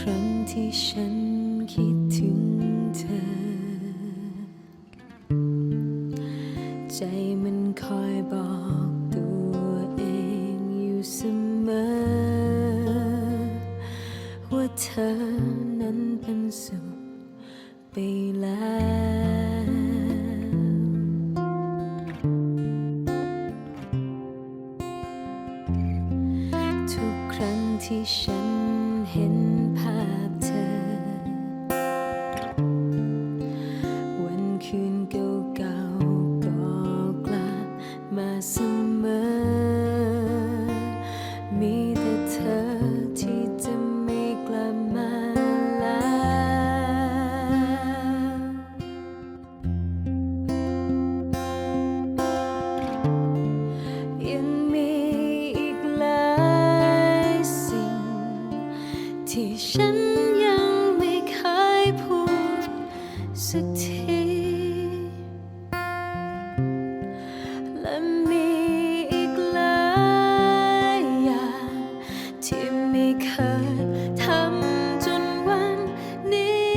ทุกครั้งที่ฉันคิดถึงเธอ ใจมันคอยบอกตัวเองอยู่เสมอ ว่าเธอนั้นเป็นสุขไปแล้วทุกครั้งที่ฉัน มาเสมอ มีแต่เธอที่จะไม่กลับมาแล้วยังมีอีกหลายสิ่ง ที่ฉันยังไม่เคยพูดสักที เธอทำจนวันนี้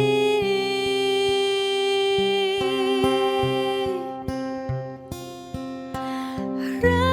รัก